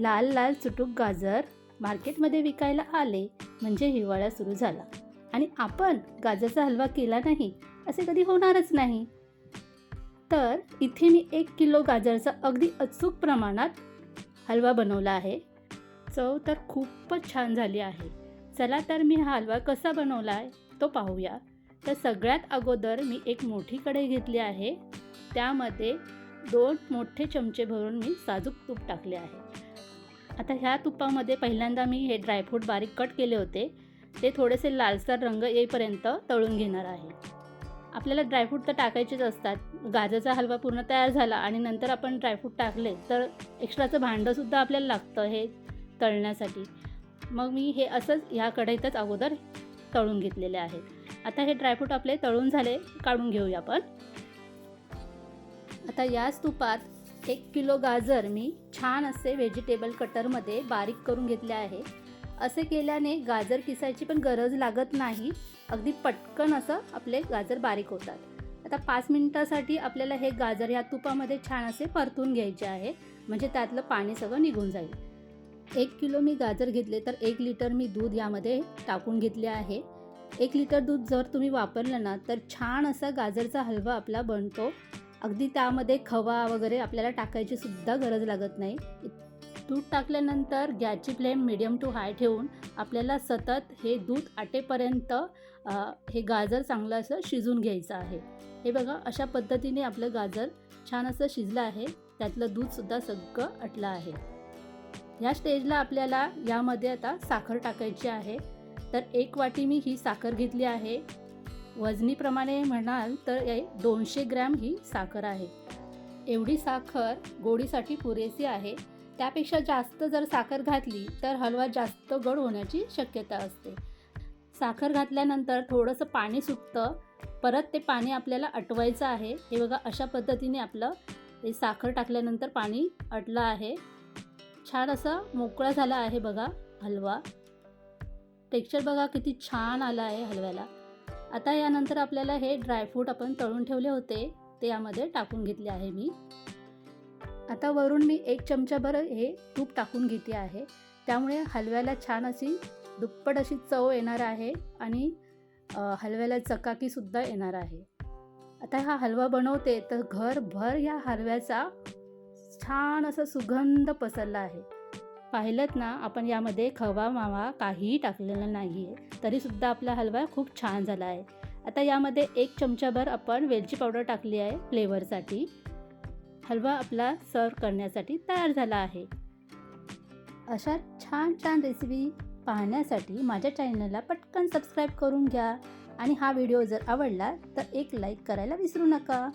लाल लाल चुटूक गाजर मार्केटमध्ये विकायला आले म्हणजे हिवाळा सुरू झाला. आणि आपण गाजरचा हलवा केला नाही असे कधी होणारच नाही. तर इथे मी एक किलो गाजरचा अगदी अचूक प्रमाणात हलवा बनवला आहे. चव तर खूपच छान झाली आहे. चला तर मी हा हलवा कसा बनवला आहे तो पाहूया. तर सगळ्यात अगोदर मी एक मोठी कढई घेतली आहे. त्यामध्ये दोन मोठे चमचे भरून मी साजूक तूप टाकले आहे. आता ह्या तुपामध्ये पहिल्यांदा मी हे ड्रायफ्रूट बारीक कट केले होते. ते थोडेसे लालसर रंग येईपर्यंत तळून घेणार आहे. आपल्याला ड्रायफ्रूट तर टाकायचेच असतात. गाजरचा हलवा पूर्ण तयार झाला आणि नंतर आपण ड्रायफ्रूट टाकले तर एक्स्ट्राचं भांडंसुद्धा आपल्याला लागतं हे तळण्यासाठी. मग मी हे असंच ह्या कढईतच अगोदर तळून घेतलेले आहेत आता हे ड्रायफ्रूट आपले तळून झाले काढून घेऊया आपण. आता याच तुपात एक किलो गाजर मी छान असे व्हेजिटेबल कटरमध्ये बारीक करून घेतले आहे. असे केल्याने गाजर किसायची पण गरज लागत नाही. अगदी पटकन असं आपले गाजर बारीक होतात. आता पाच मिनटासाठी आपल्याला हे गाजर या तुपामध्ये छान असे परतून घ्यायचे आहे. म्हणजे त्यातलं पाणी सगळं निघून जाईल. एक किलो मी गाजर घेतले तर एक लिटर मी दूध यामध्ये टाकून घेतले आहे. एक लिटर दूध जर तुम्ही वापरलं ना तर छान असा गाजरचा हलवा आपला बनतो. अगदी त्यामध्ये खवा वगैरे आपल्याला टाकायची सुद्धा गरज लागत नाही. दूध टाकल्यानंतर गॅसची फ्लेम मिडियम टू हाय ठेवून आपल्याला सतत हे दूध आटेपर्यंत हे गाजर चांगलं असं शिजून घ्यायचं आहे. हे बघा अशा पद्धतीने आपलं गाजर छान असं शिजलं आहे. त्यातलं दूधसुद्धा सगळं आटलं आहे. ह्या स्टेजला आपल्याला यामध्ये आता साखर टाकायची आहे. तर एक वाटी मी ही साखर घेतली आहे. वजनीप्रमाणे म्हणाल तर हे दोनशे ग्रॅम ही साखर आहे. एवढी साखर गोडीसाठी पुरेसी आहे. त्यापेक्षा जास्त जर साखर घातली तर हलवा जास्त गड होण्याची शक्यता असते. साखर घातल्यानंतर थोडंसं पाणी सुटतं. परत ते पाणी आपल्याला अटवायचं आहे. हे बघा अशा पद्धतीने आपलं हे साखर टाकल्यानंतर पाणी अटलं आहे. छान असं मोकळा झाला आहे बघा हलवा. टेक्स्चर बघा किती छान आलं आहे हलव्याला. आता यानंतर आपल्याला हे ड्रायफ्रूट आपण तळून ठेवले होते ते यामध्ये टाकून घेतले आहे मी. आता वरून मी एक चमचाभर हे तूप टाकून घेते आहे. त्यामुळे हलव्याला छान अशी दुप्पट अशी चव येणार आहे आणि हलव्याला चकाकीसुद्धा येणार आहे. आता हा हलवा बनवते तर घरभर या हलव्याचा छान असा सुगंध पसरला आहे. पाहिलं ना आपण यामध्ये खवा मावा काहीही टाकलेलं नाही आहे तरीसुद्धा आपला हलवा खूप छान झाला आहे. आता यामध्ये एक चमचाभर आपण वेलची पावडर टाकली आहे फ्लेवरसाठी. हलवा आपला सर्व करण्यासाठी तयार झाला आहे. अशा छान छान रेसिपी पाहण्यासाठी माझ्या चॅनलला पटकन सबस्क्राईब करून घ्या. आणि हा व्हिडिओ जर आवडला तर एक लाईक करायला विसरू नका.